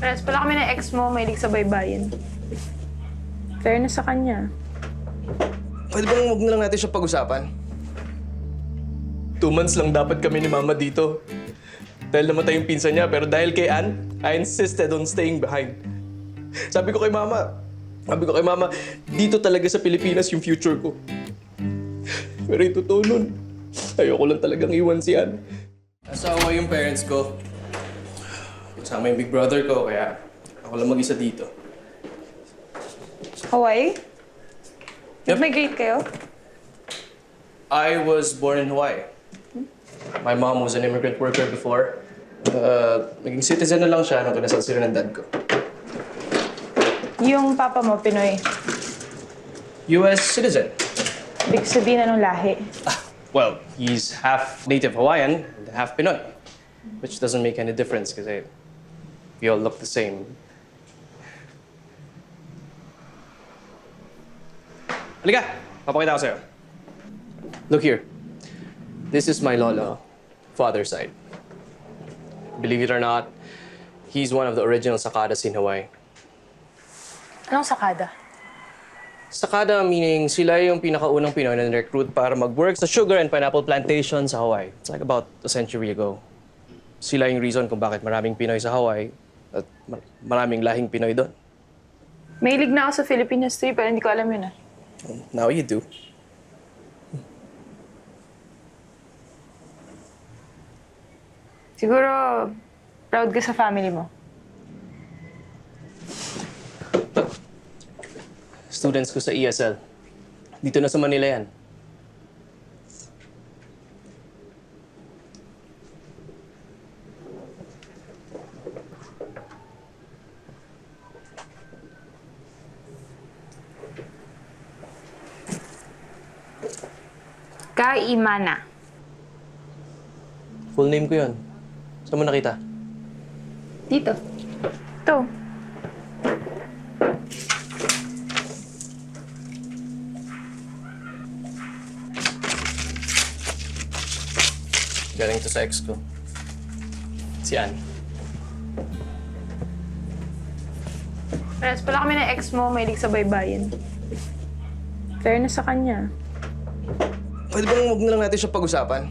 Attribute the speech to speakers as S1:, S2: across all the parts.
S1: Pares pala kami ng ex mo, mahilig sa baybayin. Fairness sa kanya.
S2: Pwede bang huwag na lang natin siya pag-usapan? Two months lang dapat kami ni Mama dito. Dahil namatay yung pinsan niya, pero dahil kay Ann, I insisted on staying behind. Sabi ko kay Mama, sabi ko kay Mama, dito talaga sa Pilipinas yung future ko. Pero yung totoo nun, ayoko lang talagang iwan si Ann. Asawa yung parents ko. Kasama yung big brother ko, kaya ako lang mag-isa dito.
S1: Hawaii?
S2: Yep.
S1: Nag-migrate kayo?
S2: I was born in Hawaii. My mom was an immigrant worker before. Uh, naging citizen na lang siya nung kinasal sila ng dad ko.
S1: Yung papa mo, Pinoy.
S2: US citizen.
S1: Big sabihin anong lahi.
S2: Well, he's half native Hawaiian and half Pinoy. Which doesn't make any difference kasi we all look the same. Halika! Papakita ko sa'yo. Look here. This is my lolo, father's side. Believe it or not, he's one of the original Sakadas in Hawaii.
S1: Anong sakada?
S2: Sakada meaning sila yung pinakaunang Pinoy na recruit para mag-work sa sugar and pineapple plantation sa Hawaii. It's like about a century ago. Sila yung reason kung bakit maraming Pinoy sa Hawaii at mar- maraming lahing Pinoy doon.
S1: Mahilig na ako sa Philippine history, pero hindi ko alam yun ah.
S2: Now you do.
S1: Siguro, proud ka sa family mo.
S2: Students ko sa ESL. Dito na sa Manila yan.
S1: Kaimana.
S2: Full name ko yun. Saan mo nakita?
S1: Dito. Ito.
S2: Galing to sa ex ko. Si Ann.
S1: Pares pala kami ng ex mo, mahilig sa baybayin. Fairness sa kanya.
S2: Pwede bang huwag na lang natin siya pag-usapan?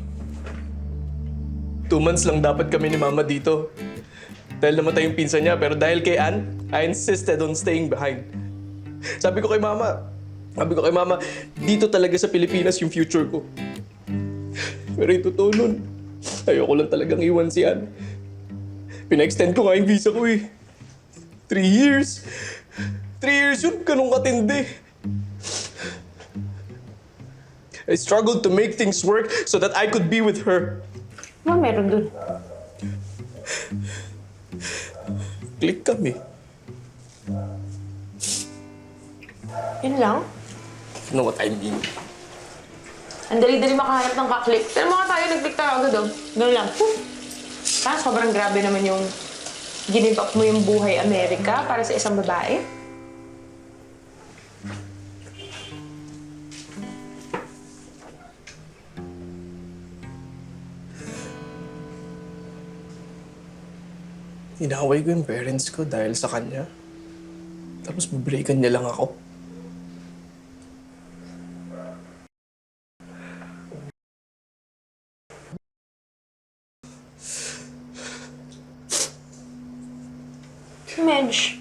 S2: Two months lang dapat kami ni Mama dito. Dahil namatay yung pinsan niya, pero dahil kay Ann, I insisted on staying behind. Sabi ko kay Mama, sabi ko kay Mama, dito talaga sa Pilipinas yung future ko. Pero yung totoo nun, ayoko lang talagang iwan si Ann. Pina-extend ko nga yung visa ko eh. Three years. Three years yun, ganun katindi. I struggled to make things work so that I could be with her.
S1: Ano meron dun?
S2: Click kami.
S1: Yun lang?
S2: You know what I mean?
S1: Ang dali-dali makahanap ng kaklik. Pero mga tayo, nag-click tayo agad oh. Ganun lang. Whew. Parang sobrang grabe naman yung up mo yung buhay Amerika para sa isang babae.
S2: Inaway ko yung parents ko dahil sa kanya. Tapos babreakan niya lang ako.
S1: Medj,